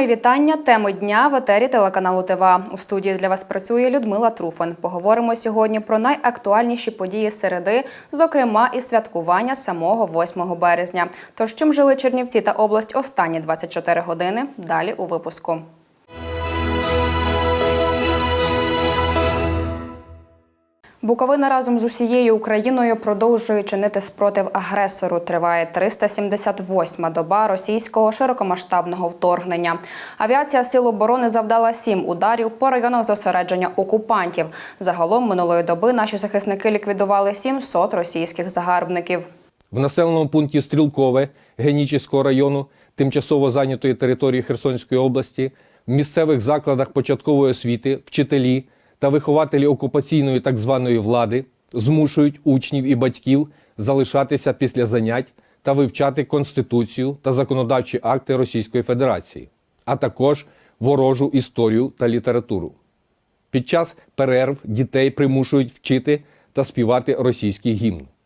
Мої вітання. Теми дня в етері телеканалу ТВА. У студії для вас працює Людмила Труфан. Поговоримо сьогодні про найактуальніші події середи, зокрема і святкування самого 8 березня. Тож чим жили Чернівці та область останні 24 години? Далі у випуску. Буковина разом з усією Україною продовжує чинити спротив агресору. Триває 378-ма доба російського широкомасштабного вторгнення. Авіація Сил оборони завдала сім ударів по районах зосередження окупантів. Загалом минулої доби наші захисники ліквідували 700 російських загарбників. В населеному пункті Стрілкове Генічеського району, тимчасово зайнятої території Херсонської області, в місцевих закладах початкової освіти, вчителі та вихователі окупаційної так званої влади змушують учнів і батьків залишатися після занять та вивчати Конституцію та законодавчі акти Російської Федерації, а також ворожу історію та літературу. Під час перерв дітей примушують вчити та співати російський гімн.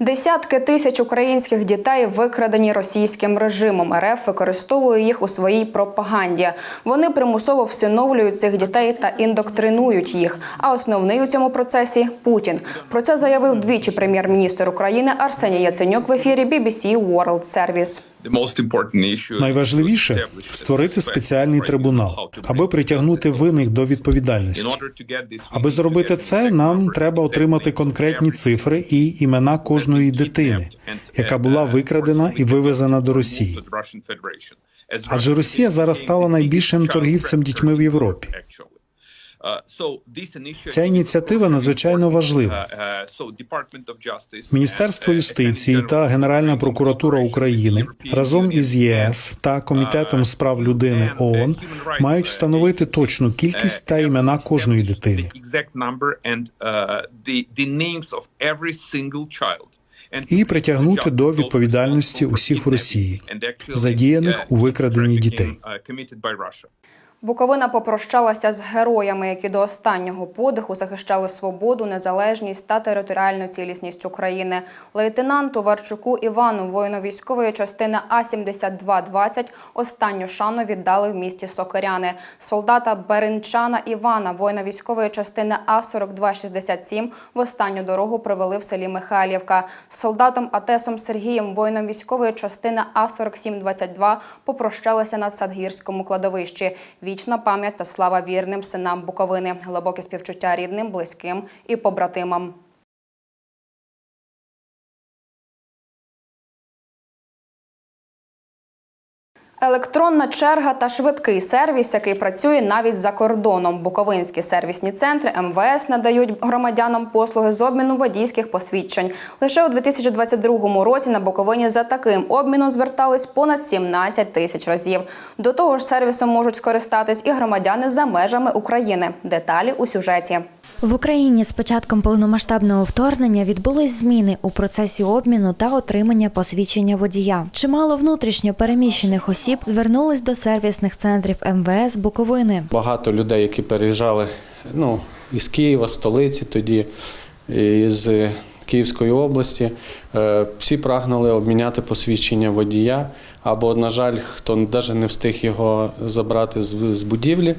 Десятки тисяч українських дітей викрадені російським режимом. РФ використовує їх у своїй пропаганді. Вони примусово всиновлюють цих дітей та індоктринують їх. А основний у цьому процесі Путін. Про це заявив двічі прем'єр-міністр України Арсеній Яценюк в ефірі BBC World Service. Найважливіше створити спеціальний трибунал, аби притягнути винних до відповідальності. Аби зробити це, нам треба отримати конкретні цифри і імена кожної дитини, яка була викрадена і вивезена до Росії. Адже Росія зараз стала найбільшим торгівцем дітьми в Європі. Ця ініціатива надзвичайно важлива. Міністерство юстиції та Генеральна прокуратура України разом із ЄС та Комітетом з прав людини ООН мають встановити точну кількість та імена кожної дитини. І притягнути до відповідальності усіх в Росії, задіяних у викраденні дітей. Буковина попрощалася з героями, які до останнього подиху захищали свободу, незалежність та територіальну цілісність України. Лейтенанту Варчуку Івану, воїну військової частини А-7220, останню шану віддали в місті Сокиряни. Солдата Беренчана Івана, воїна військової частини А-4267, в останню дорогу провели в селі Михайлівка. Солдатом Атесом Сергієм, воїном військової частини А-4722, попрощалися на Садгірському кладовищі. Вічна пам'ять та слава вірним синам Буковини, глибоке співчуття рідним, близьким і побратимам. Електронна черга та швидкий сервіс, який працює навіть за кордоном. Буковинські сервісні центри МВС надають громадянам послуги з обміну водійських посвідчень. Лише у 2022 році на Буковині за таким обміном звертались понад 17 тисяч разів. До того ж, сервісом можуть скористатись і громадяни за межами України. Деталі у сюжеті. В Україні з початком повномасштабного вторгнення відбулись зміни у процесі обміну та отримання посвідчення водія. Чимало внутрішньо переміщених осіб звернулись до сервісних центрів МВС Буковини. Багато людей, які переїжджали ну, із Києва, столиці тоді, із Київської області, е, всі прагнули обміняти посвідчення водія, або, на жаль, хто навіть не встиг його забрати з з будівлі,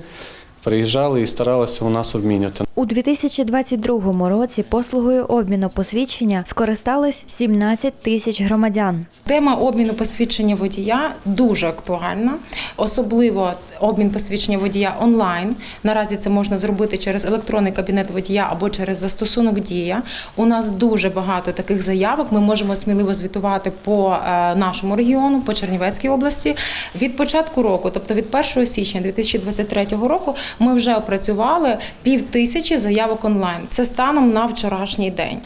приїжджали і старалися у нас обміняти. У 2022 році послугою обміну посвідчення скористались 17 тисяч громадян. Тема обміну посвідчення водія дуже актуальна, особливо обмін посвідчення водія онлайн. Наразі це можна зробити через електронний кабінет водія або через застосунок Дія. У нас дуже багато таких заявок. Ми можемо сміливо звітувати по е, нашому регіону, по Чернівецькій області. Від початку року, тобто від 1 січня 2023 року, ми вже опрацювали пів тисячі заявок онлайн. Це станом на вчорашній день.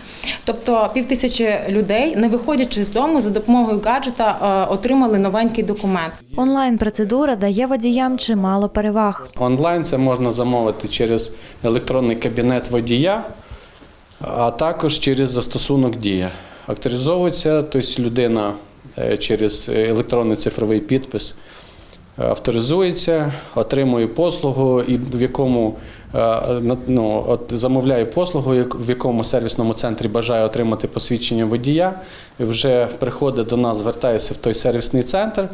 Тобто пів тисячі людей, не виходячи з дому, за допомогою гаджета е, отримали новенький документ. Онлайн процедура дає водіям чимало переваг. Онлайн це можна замовити через електронний кабінет водія. а також через застосунок Дія. Авторизовується, тобто людина е, через електронний цифровий підпис е, авторизується, отримує послугу, і в якому ну, от замовляю послугу, в якому сервісному центрі бажає отримати посвідчення водія, вже приходить до нас, звертається в той сервісний центр,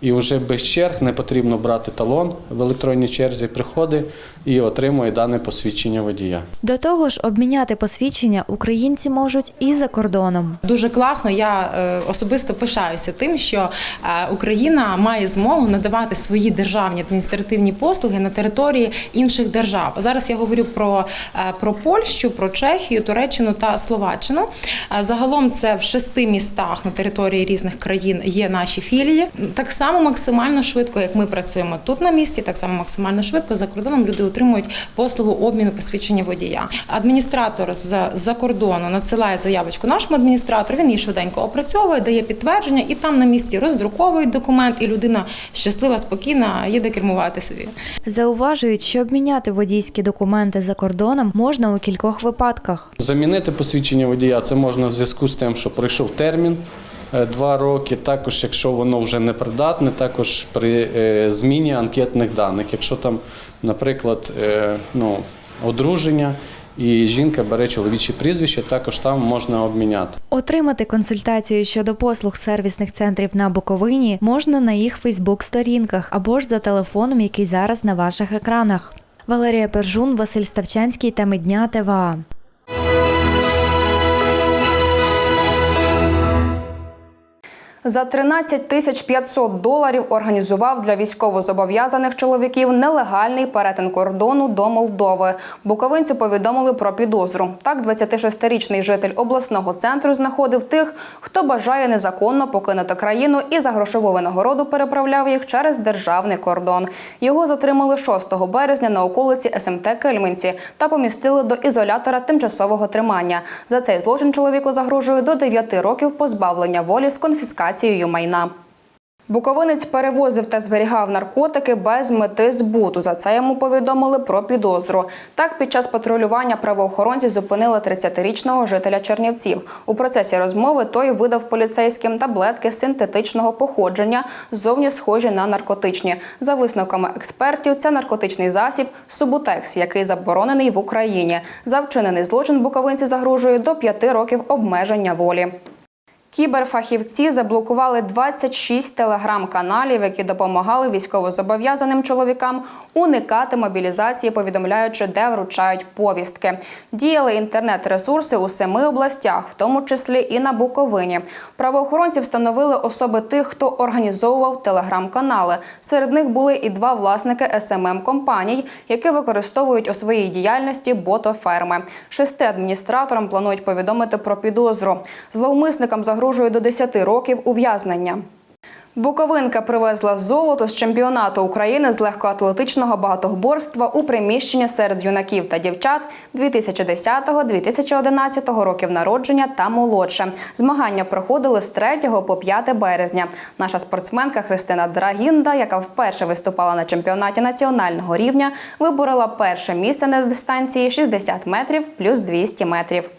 і вже без черг не потрібно брати талон в електронній черзі, приходить і отримує дане посвідчення водія. До того ж, обміняти посвідчення українці можуть і за кордоном. Дуже класно. Я е, особисто пишаюся тим, що е, Україна має змогу надавати свої державні адміністративні послуги на території інших держав. Зараз я говорю про, е, про Польщу, про Чехію, Туреччину та Словаччину. Загалом це в шести містах на території різних країн є наші філії. Так само максимально швидко, як ми працюємо тут на місці, так само максимально швидко за кордоном люди отримують послугу обміну посвідчення водія. Адміністратор з за кордону надсилає заявочку нашому адміністратору. Він її швиденько опрацьовує, дає підтвердження, і там на місці роздруковують документ, і людина щаслива, спокійна їде кермувати собі. Зауважують, що обміняти водійські документи за кордоном можна у кількох випадках. Замінити посвідчення водія це можна в зв'язку з тим, що пройшов термін е, два роки. Також, якщо воно вже не придатне, також при е, зміні анкетних даних. Якщо там, наприклад, е, ну, одруження і жінка бере чоловіче прізвище, також там можна обміняти. Отримати консультацію щодо послуг сервісних центрів на Буковині можна на їх Фейсбук-сторінках або ж за телефоном, який зараз на ваших екранах. Валерія Пержун, Василь Ставчанський та Медня ТВА. За 13 тисяч 500 доларів організував для військовозобов'язаних чоловіків нелегальний перетин кордону до Молдови. Буковинцю повідомили про підозру. Так, 26-річний житель обласного центру знаходив тих, хто бажає незаконно покинути країну і за грошову винагороду переправляв їх через державний кордон. Його затримали 6 березня на околиці СМТ Кельменці та помістили до ізолятора тимчасового тримання. За цей злочин чоловіку загрожує до 9 років позбавлення волі з конфіскацією майна. Буковинець перевозив та зберігав наркотики без мети збуту. За це йому повідомили про підозру. Так, під час патрулювання правоохоронці зупинили 30-річного жителя Чернівців. У процесі розмови той видав поліцейським таблетки синтетичного походження, зовні схожі на наркотичні. За висновками експертів, це наркотичний засіб Субутекс, який заборонений в Україні. За вчинений злочин буковинці загрожує до 5 років обмеження волі. Кіберфахівці заблокували 26 телеграм-каналів, які допомагали військовозобов'язаним чоловікам уникати мобілізації, повідомляючи, де вручають повістки. Діяли інтернет-ресурси у семи областях, в тому числі і на Буковині. Правоохоронці встановили особи тих, хто організовував телеграм-канали. Серед них були і два власники СММ компаній, які використовують у своїй діяльності ботоферми. Шести адміністраторам планують повідомити про підозру. Зловмисникам загрожує до 10 років ув'язнення. Буковинка привезла золото з чемпіонату України з легкоатлетичного багатоборства у приміщення серед юнаків та дівчат 2010-2011 років народження та молодше. Змагання проходили з 3 по 5 березня. Наша спортсменка Христина Драгінда, яка вперше виступала на чемпіонаті національного рівня, виборола перше місце на дистанції 60 метрів плюс 200 метрів.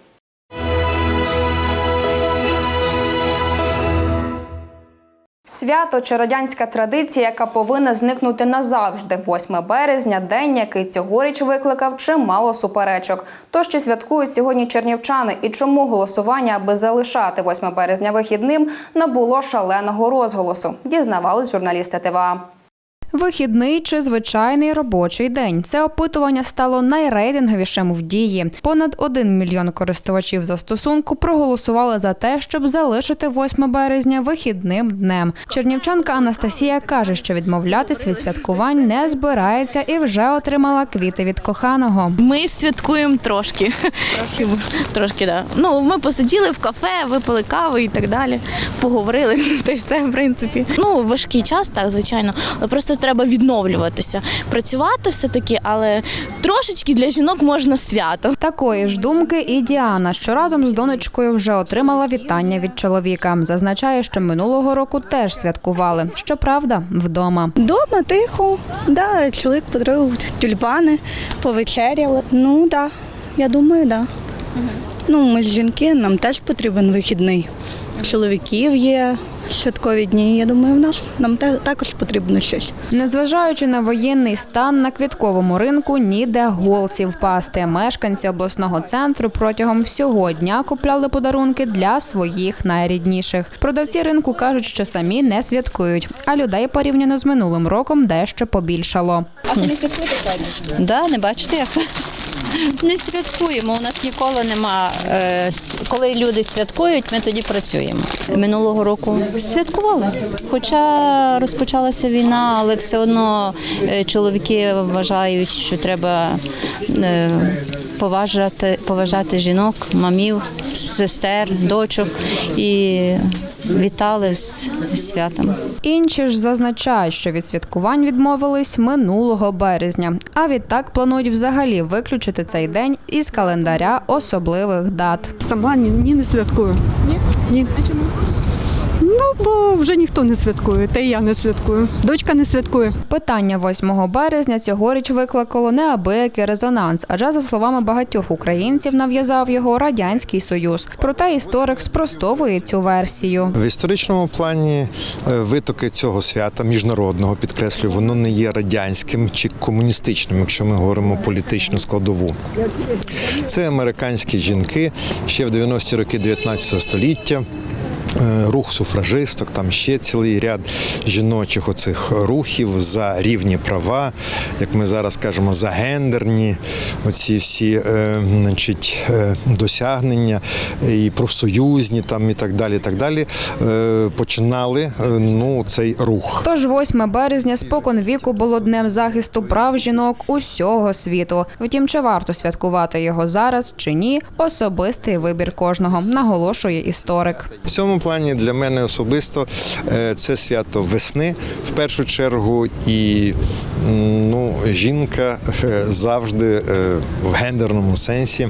Свято чи радянська традиція, яка повинна зникнути назавжди. 8 березня, день, який цьогоріч викликав чимало суперечок. Тож чи святкують сьогодні чернівчани і чому голосування, аби залишати 8 березня вихідним, набуло шаленого розголосу? Дізнавались журналісти ТВА. Вихідний чи звичайний робочий день. Це опитування стало найрейтинговішим в дії. Понад 1 мільйон користувачів застосунку проголосували за те, щоб залишити 8 березня вихідним днем. Чернівчанка Анастасія каже, що відмовлятись від святкувань не збирається і вже отримала квіти від коханого. Ми святкуємо трошки. Трошки, трошки да. Ну, ми посиділи в кафе, випили каву і так далі. Поговорили. Та й все, в принципі. Ну, важкий час, так, звичайно. Але просто треба відновлюватися. Працювати все-таки, але трошечки для жінок можна свято. Такої ж думки і Діана, що разом з донечкою вже отримала вітання від чоловіка. Зазначає, що минулого року теж святкували. Щоправда, вдома. Дома тихо, да, чоловік подарував тюльпани, повечеряли. Ну, да, я думаю, да. Ну, ми ж жінки, нам теж потрібен вихідний. Чоловіків є святкові дні. Я думаю, в нас нам також потрібно щось. Незважаючи на воєнний стан на квітковому ринку, ніде голці впасти. Мешканці обласного центру протягом всього дня купляли подарунки для своїх найрідніших. Продавці ринку кажуть, що самі не святкують, а людей порівняно з минулим роком дещо побільшало. А не Да, не бачите як? Не святкуємо. У нас ніколи нема. е, Коли люди святкують, ми тоді працюємо. Минулого року святкували. Хоча розпочалася війна, але все одно е, чоловіки вважають, що треба е, поважати, поважати жінок, мамів, сестер, дочок і вітали з святом. Інші ж зазначають, що від святкувань відмовились минулого березня. А відтак планують взагалі виключити цей день із календаря особливих дат. Сама ні, ні не святкую. Ні? Ні. А чому? Ну, бо вже ніхто не святкує, та й я не святкую. Дочка не святкує. Питання 8 березня цьогоріч викликало неабиякий резонанс, адже за словами багатьох українців нав'язав його радянський союз. Проте історик спростовує цю версію. В історичному плані е, витоки цього свята міжнародного підкреслюю, воно не є радянським чи комуністичним, якщо ми говоримо політичну складову. Це американські жінки ще в 90-ті роки 19 століття. Е, Рух суфражисток, там ще цілий ряд жіночих оцих рухів за рівні права, як ми зараз кажемо, за гендерні оці всі е, значить, е, досягнення і профсоюзні там і так далі. так далі, е, починали е, ну, цей рух. Тож 8 березня спокон віку було днем захисту прав жінок усього світу. Втім, чи варто святкувати його зараз чи ні? Особистий вибір кожного, наголошує історик. В цьому плані для мене особисто е, це свято весни в першу чергу, і ну, жінка е, завжди е, в гендерному сенсі.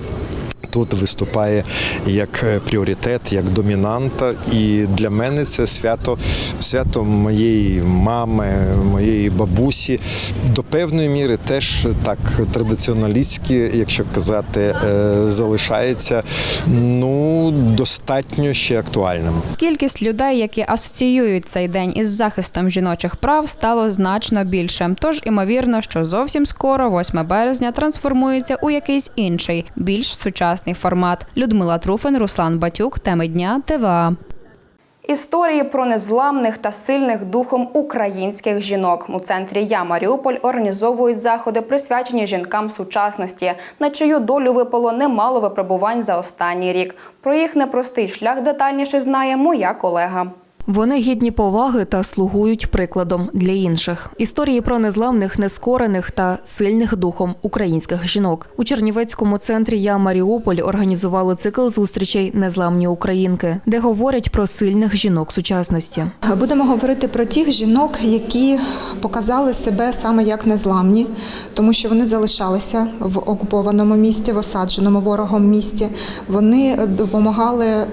Тут виступає як пріоритет, як домінанта, і для мене це свято, свято моєї мами, моєї бабусі. До певної міри теж так традиціоналістськи, якщо казати, е, залишається ну достатньо ще актуальним. Кількість людей, які асоціюють цей день із захистом жіночих прав, стало значно більше. Тож імовірно, що зовсім скоро, 8 березня, трансформується у якийсь інший, більш сучасний формат. Людмила Труфен, Руслан Батюк. Теми дня ТВА. Історії про незламних та сильних духом українських жінок у центрі Я Маріуполь організовують заходи, присвячені жінкам сучасності, на чию долю випало немало випробувань за останній рік. Про їх непростий шлях детальніше знає моя колега. Вони гідні поваги та слугують прикладом для інших. Історії про незламних, нескорених та сильних духом українських жінок у Чернівецькому центрі Я Маріуполь організували цикл зустрічей Незламні українки, де говорять про сильних жінок сучасності. Будемо говорити про тих жінок, які показали себе саме як незламні, тому що вони залишалися в окупованому місті, в осадженому ворогом місті. Вони допомагали е,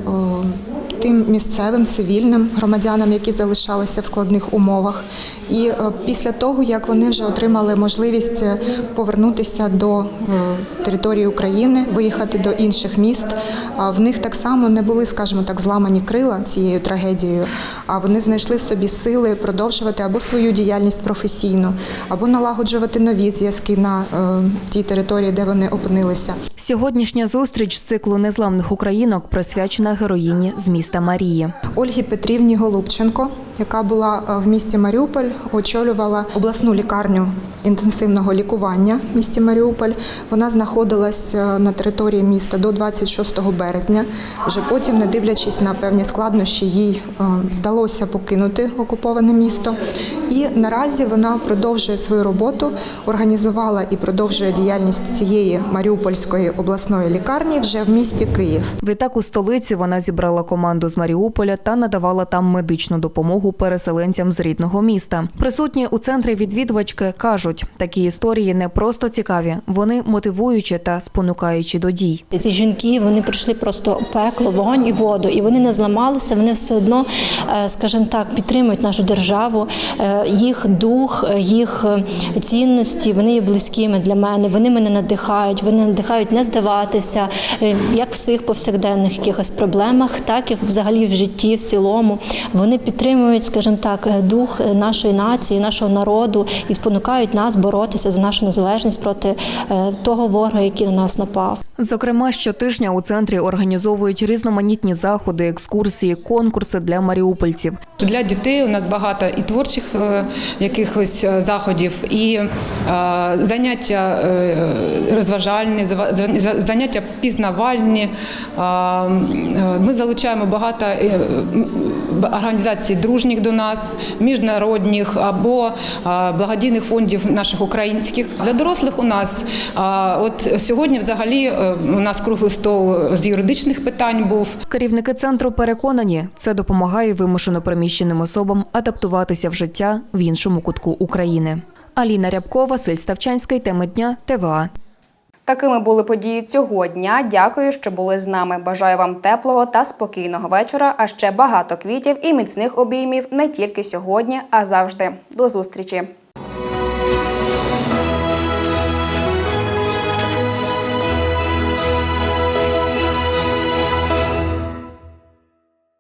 тим місцевим цивільним громадянам, які залишалися в складних умовах. І е, після того, як вони вже отримали можливість е, повернутися до е, території України, виїхати до інших міст, в них так само не були, скажімо так, зламані крила цією трагедією, а вони знайшли в собі сили продовжувати або свою діяльність професійну, або налагоджувати нові зв'язки на тій території, де вони опинилися. Сьогоднішня зустріч з циклу незламних українок присвячена героїні з міста Марії. Ольгі Петрівні Голубченко, яка була е, в місті Маріуполь, очолювала обласну лікарню інтенсивного лікування в місті Маріуполь. Вона знаходилась е, на території міста до 26 березня. Вже потім, не дивлячись на певні складнощі, їй е, вдалося покинути окуповане місто. І наразі вона продовжує свою роботу, організувала і продовжує діяльність цієї Маріупольської обласної лікарні вже в місті Київ. Відтак у столиці вона зібрала команду з Маріуполя та надавала там медичну допомогу переселенцям з рідного міста. Присутні у центрі відвідувачки кажуть, такі історії не просто цікаві, вони мотивуючі та спонукаючі до дій. Ці жінки вони пройшли просто пекло, вогонь і воду, і вони не зламалися. Вони все одно, е, скажімо так, підтримують нашу державу, е, їх дух, е, їх цінності. Вони є близькими для мене. Вони мене надихають. Вони надихають не здаватися, як в своїх повсякденних якихось проблемах, так і взагалі в житті в цілому. Вони підтримують, скажімо так, е, дух е, нашої нації, нашого народу і спонукають нас боротися за нашу незалежність проти е, того ворога, який на нас напав. Зокрема, щотижня у центрі організовують різноманітні заходи, екскурсії, конкурси для маріупольців. Для дітей у нас багато і творчих е, якихось е, заходів, і е, заняття розважальні, заняття пізнавальні. Ми залучаємо багато організацій дружніх до нас, міжнародних або благодійних фондів наших українських. Для дорослих у нас от сьогодні взагалі е, у нас круглий стол з юридичних питань був. Керівники центру переконані, це допомагає вимушено переміщеним особам адаптуватися в життя в іншому кутку України. Аліна Рябкова, Василь Ставчанський, теми дня ТВА. Такими були події цього дня. Дякую, що були з нами. Бажаю вам теплого та спокійного вечора, а ще багато квітів і міцних обіймів не тільки сьогодні, а завжди. До зустрічі!